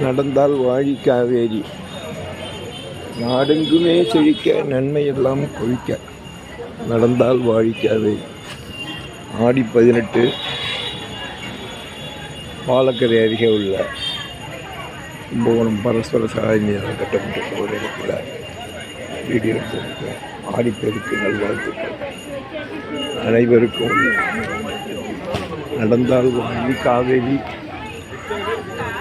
நடந்தால் வாழி காவேரி நாடெங்குமே செழிக்க நன்மையெல்லாம் கொழிக்க நடந்தால் வாழி காவேரி ஆடி பதினெட்டு பாலக்கரை அருகே உள்ள கும்பகோணம் பரஸ்பர சாதனையாக கட்டப்பட்ட ஒரு இடத்துல வீடியோ எடுத்திருக்கேன் ஆடிப்பெருக்கு நல்வாழ்த்துக்கள் அனைவருக்கும் நடந்தால் வாழி காவேரி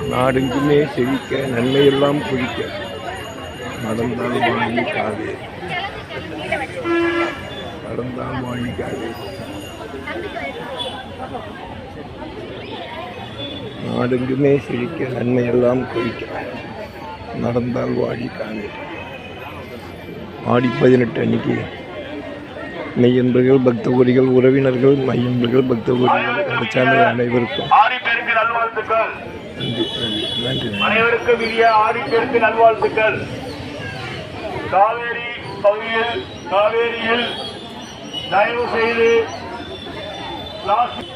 நாடெங்குமே செழிக்க நன்மையெல்லாம் குளிக்க நடந்தால் வாழி நடந்தால் வாழி காவேரி நாடெங்குமே செழிக்க நன்மையெல்லாம் குளிக்க நடந்தால் வாழி ஆடி பதினெட்டு அன்னைக்கு மெய்யன்பர்கள் பக்த கோடிகள் உறவினர்கள் மையன்பர்கள் பக்த கோடிகள் சேனல் அனைவருக்கும் அனைவருக்கும் இனிய ஆடி பெருக்கு நல்வாழ்த்துக்கள். காவேரி பகுதியில் காவேரியில் தயவு செய்து பிளாஸ்டிக்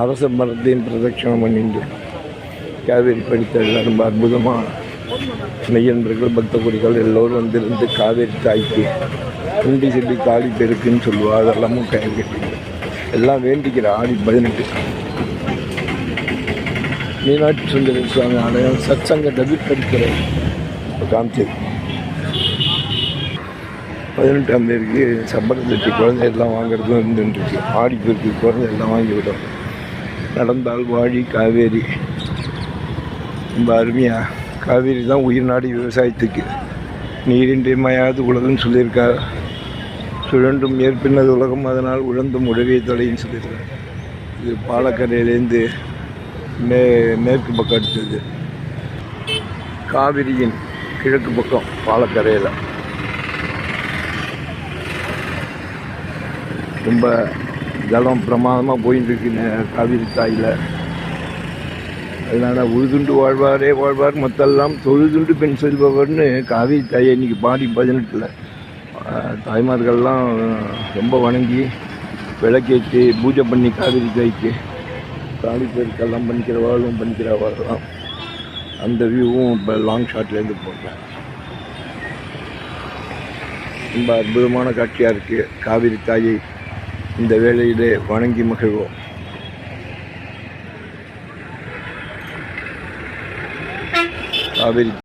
அரச மரத்தையும் பிரதட்சணம் பண்ணிட்டு. காவேரி படித்த ரொம்ப அற்புதமாக மெய்யன்பர்கள் பக்த கொடிகள் எல்லோரும் வந்திருந்து காவேரி தாய்க்கு குண்டி செல்லி தாலி பெருக்குன்னு சொல்லுவாள் அதெல்லாமும் கயிறு கட்டி எல்லாம் வேண்டிக்கிற ஆடி பதினெட்டு. மீனாட்சி சுந்தர சுவாமி ஆலயம் சத்சங்க டபிட் படிக்கிறேன் காமிச்சது பதினெட்டாம் தேதிக்கு சம்பளம் தட்டி குழந்தை எல்லாம் வாங்குறதும் இருந்துருக்கு ஆடி பெருக்கு குழந்தை எல்லாம் வாங்கி விடும் நடந்தால் வாழி காவேரி. ரொம்ப அருமையாக காவேரி தான் உயிர் நாடு விவசாயத்துக்கு. நீரின்றி மயாது உலகம்னு சொல்லியிருக்கார். சுழன்றும் ஏற்பின்னது உலகம் அதனால் உழந்தும் உழவிய தொலைன்னு சொல்லியிருக்கார். இது பாலக்கரையிலேருந்து மே மேற்கு பக்கம் அடுத்தது. காவிரியின் கிழக்கு பக்கம் பாலக்கரையில். ரொம்ப ஜலம் பிரமாதமாக போயின்னு இருக்கு காவிரி தாயில். அதனால் உழுதுண்டு வாழ்வாரே வாழ்வார். மற்றெல்லாம் தொழுதுண்டு பெண் செல்பவர்னு காவிரி தாயை இன்றைக்கி பாடி பதினெட்டில். தாய்மார்கள்லாம் ரொம்ப வணங்கி விளக்கேற்றி பூஜை பண்ணி காவிரி தாய்க்கு காளி பேருக்கெல்லாம் பண்ணிக்கிறவாளும் பண்ணிக்கிறவாளும் அந்த வியூவும் இப்போ லாங் ஷாட்லேருந்து போடுறேன் ரொம்ப அற்புதமான காட்சியாக இருக்குது காவிரி தாயை இந்த வேலையிலே வணங்கி மகிழ்வோம். காவிரி